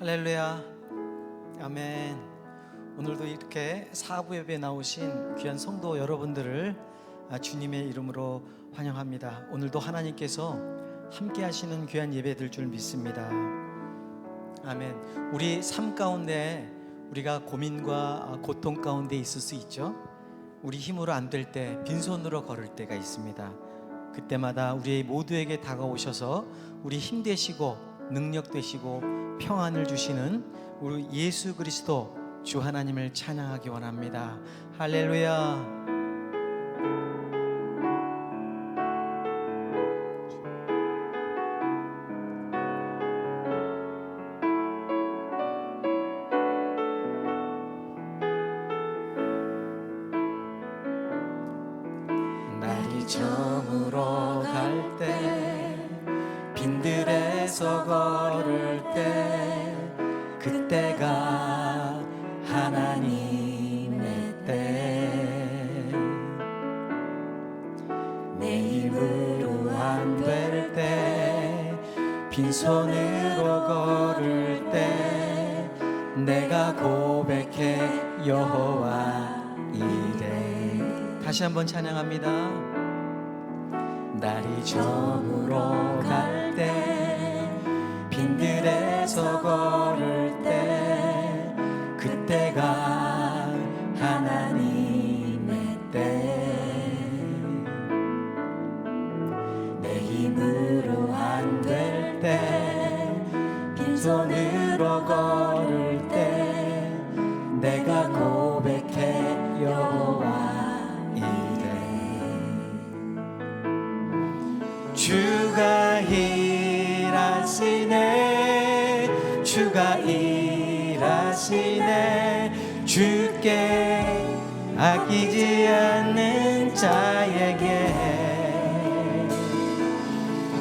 할렐루야. 아멘. 오늘도 이렇게 사부 예배에 나오신 귀한 성도 여러분들을 아, 주님의 이름으로 환영합니다. 오늘도 하나님께서 함께 하시는 귀한 예배 될 줄 믿습니다. 아멘. 우리 삶 가운데 우리가 고민과 고통 가운데 있을 수 있죠. 우리 힘으로 안 될 때 빈손으로 걸을 때가 있습니다. 그때마다 우리 모두에게 다가오셔서 우리 힘 되시고 능력 되시고 평안을 주시는 우리 예수 그리스도 주 하나님을 찬양하기 원합니다. 할렐루야. 하나님의 때. 내 힘으로 안 될 때 빈손으로 걸을 때 내가 고백해 여호와 이래. 다시 한번 찬양합니다. 날이 저물어 갈 때 빈들에서 걸을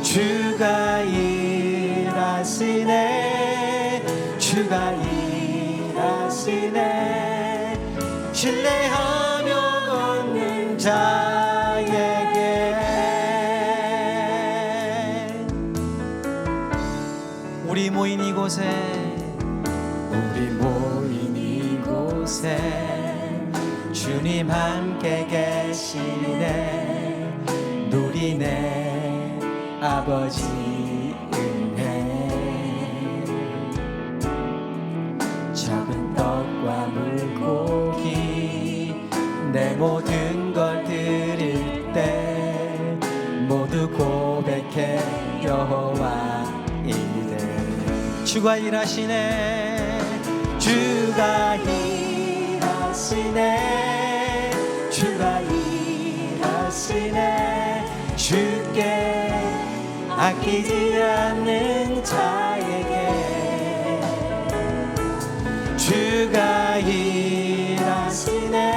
주가 일하시네. 주가 일하시네. 신뢰하며 걷는 자에게. 우리 모인 이곳에 우리 모인 이곳에 주님 함께 계시네 아버지 은혜. 작은 떡과 물고기 내 모든 걸 드릴 때 모두 고백해 여호와 이래 주가 일하시네 주가 일하시네 주가 일하시네 아끼지 않는 자에게 주가 일하시네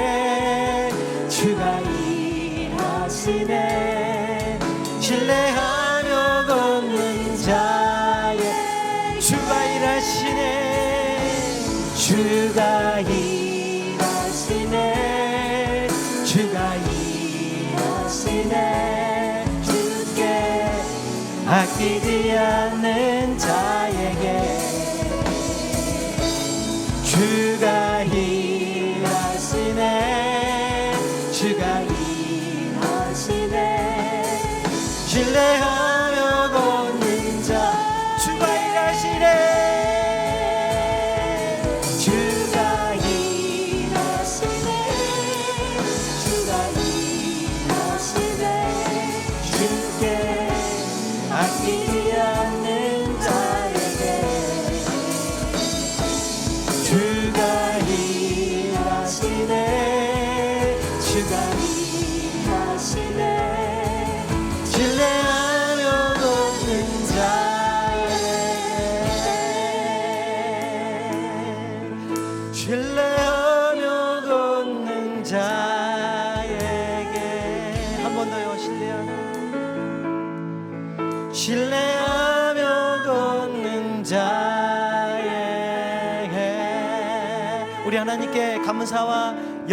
일하시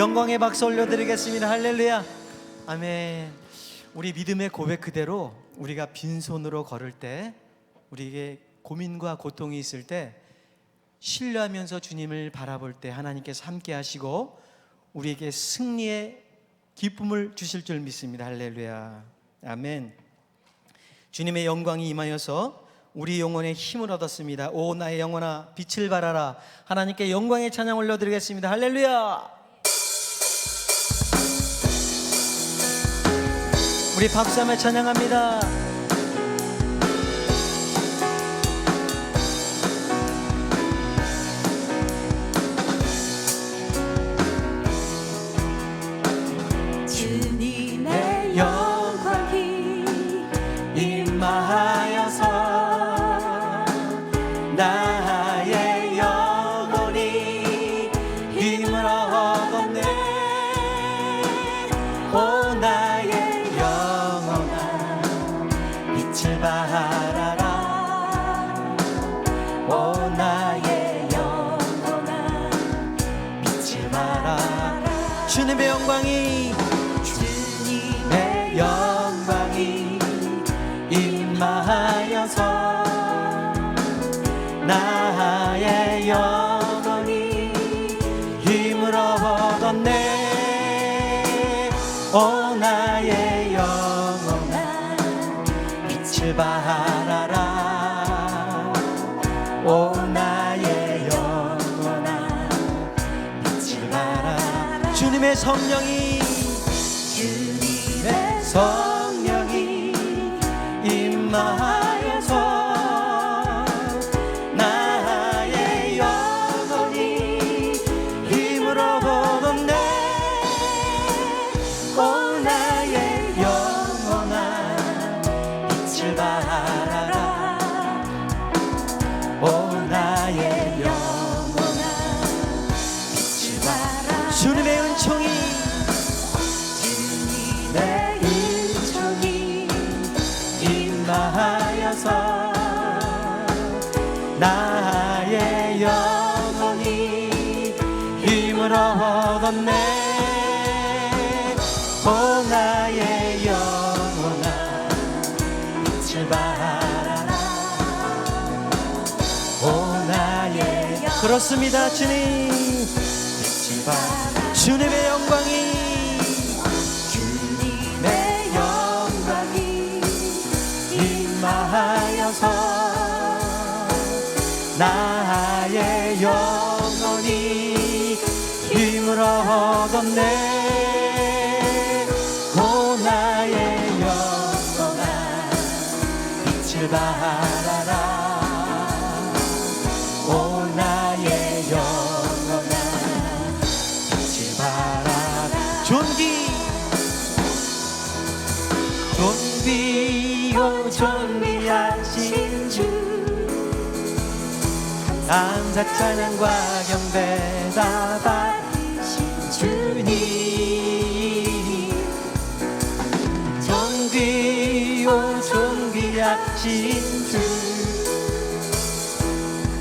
영광의 박수 올려드리겠습니다 할렐루야 아멘 우리 믿음의 고백 그대로 우리가 빈손으로 걸을 때 우리에게 고민과 고통이 있을 때 신뢰하면서 주님을 바라볼 때 하나님께서 함께 하시고 우리에게 승리의 기쁨을 주실 줄 믿습니다. 할렐루야. 아멘. 주님의 영광이 임하여서 우리 영혼의 힘을 얻었습니다. 오 나의 영혼아 빛을 발하라. 하나님께 영광의 찬양 올려드리겠습니다. 할렐루야. 우리 박수하며 찬양합니다. 임하여서 나의 영혼이 힘을 얻었네. 오 나의 영혼아 빛을 발하라. 오 나의 영혼아 빛을 발하라. 주님의 성령이 얻었네. 오 나의 영혼아 빛을 발하라. 오 나의 영 그렇습니다 주님. 빛을 발하라. 주님의 영광이. 주님의 영광이 임하여서 나 힘을 얻었네. 오 나의 영혼아 빛을 발하라. 오 나의 영혼아 빛을 발하라. 존귀! 존귀요 존귀하신 주. 감사 찬양과 경배 다받 존귀요 존귀하신 주.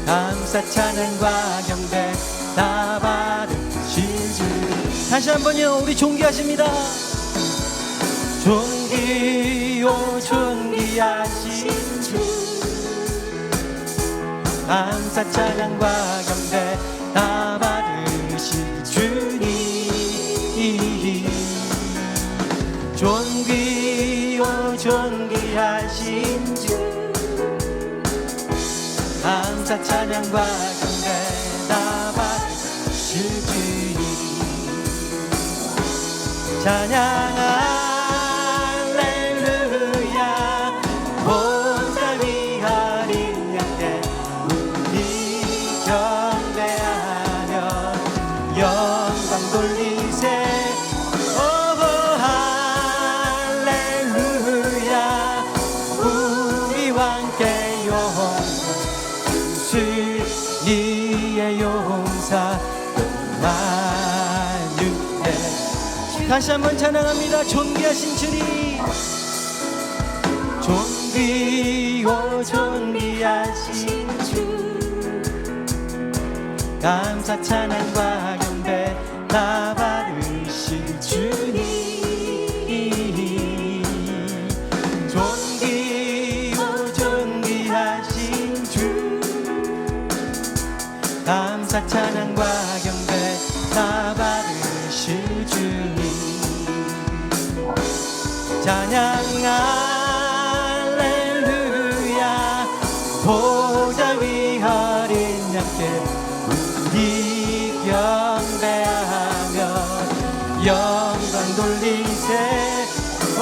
감사 찬양과 경배 다 받으신 주. 다시 한번요 우리 존귀하십니다. 존귀요 존귀하신 주. 감사 찬양과 경배 다 존귀하신 주 감사 찬양과 경배 다 받으실 주님 찬양 다시 한번 찬양합니다. 존귀하신 주님. 존귀요 존귀하신 주. 감사 찬양과 경배 다 받으실 주님. 찬양과 경배 다 찬양 할렐루야. 보좌 위 어린 양께 우리 경배하며 영광 돌리세. 오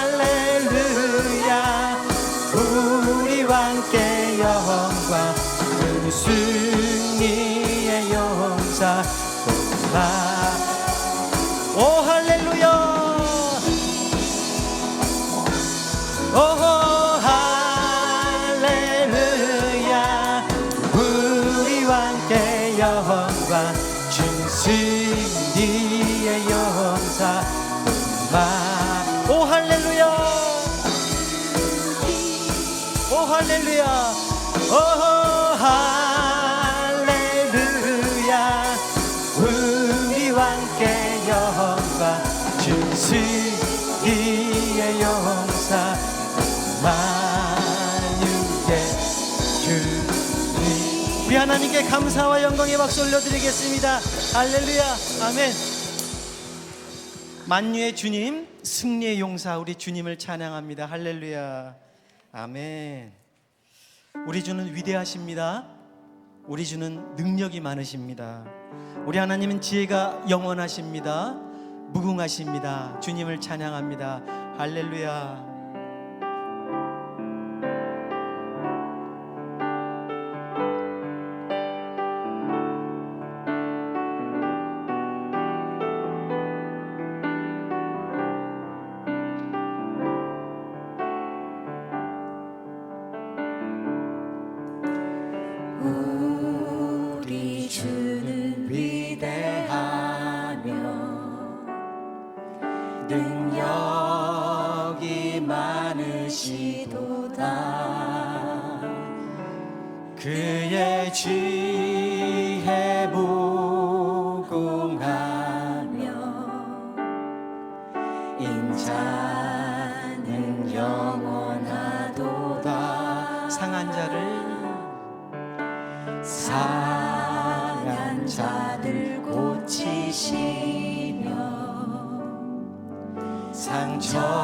할렐루야. 우리와 함께 영광 그 승리의 용사 오 할렐루야. 오 할렐루야. 우리와 함께 영광 준승리의 용사 만유의 주님 우리 하나님께 감사와 영광의 박수 올려드리겠습니다. 할렐루야. 아멘. 만유의 주님 승리의 용사 우리 주님을 찬양합니다. 할렐루야. 아멘 우리 주는 위대하십니다. 우리 주는 능력이 많으십니다. 우리 하나님은 지혜가 영원하십니다. 무궁하십니다. 주님을 찬양합니다. 할렐루야 상한 자들 고치시며 상처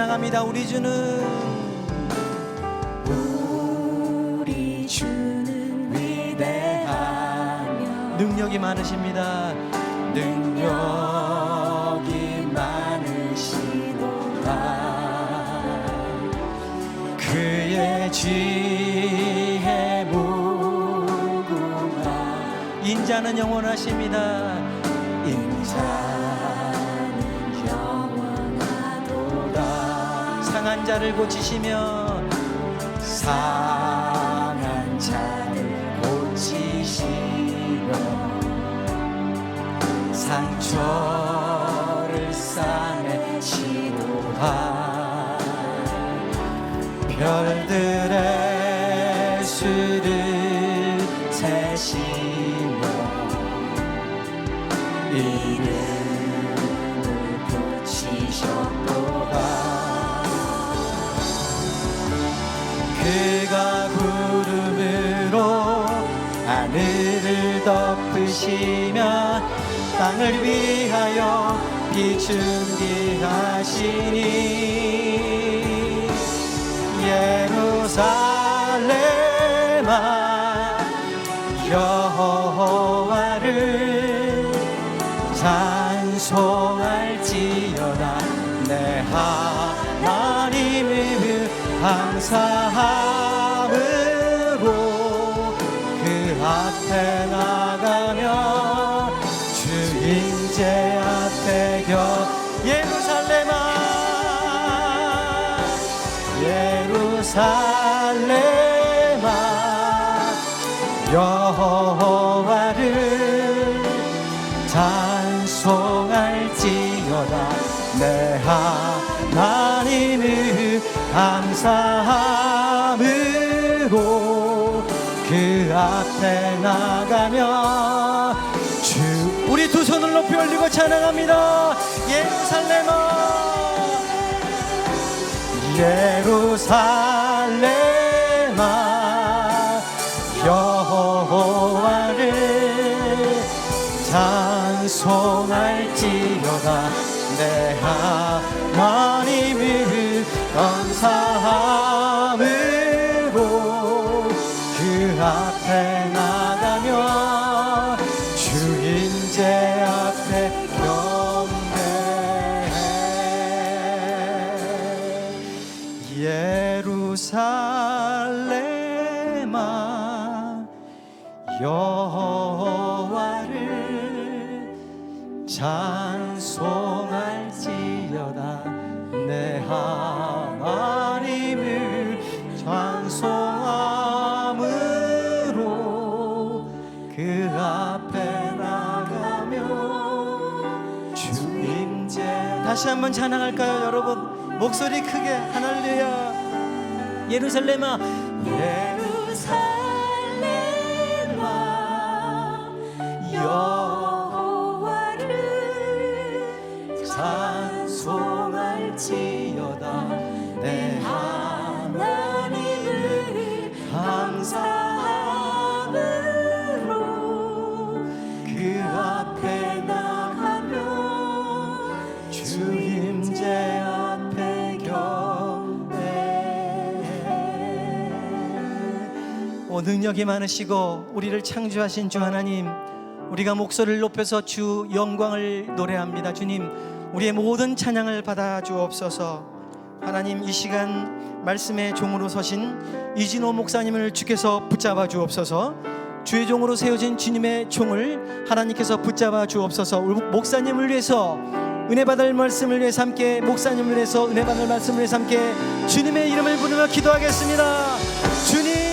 찬양합니다 우리 주는 우리 주는 위대하며 능력이 많으십니다. 능력이 많으시도다. 그의 지혜 무궁하 인자는 영원하십니다. 인자 자를 고치시며 상한 자를 고치시며 상처를 싸매시도다 별들의 수를 세시며 이름 덮으시며 땅을 위하여 비기 준비하시니 예루살렘아 여호와를 찬송할지어다. 내 하나님을 감사 감사함으로 그 앞에 나가며 주 우리 두 손을 높이 올리고 찬양합니다. 예루살렘아 예루살렘아 여호와를 찬송할지어다 다시 한번 찬양할까요 여러분? 목소리 크게 할렐루야. 예루살렘아. 예루살렘아 여 오 능력이 많으시고 우리를 창조하신 주 하나님 우리가 목소리를 높여서 주 영광을 노래합니다. 주님 우리의 모든 찬양을 받아 주옵소서. 하나님 이 시간 말씀의 종으로 서신 이진호 목사님을 주께서 붙잡아 주옵소서. 주의 종으로 세워진 주님의 종을 하나님께서 붙잡아 주옵소서. 목사님을 위해서 은혜 받을 말씀을 위해서 함께 목사님을 위해서 은혜 받을 말씀을 위해서 함께 주님의 이름을 부르며 기도하겠습니다. 주님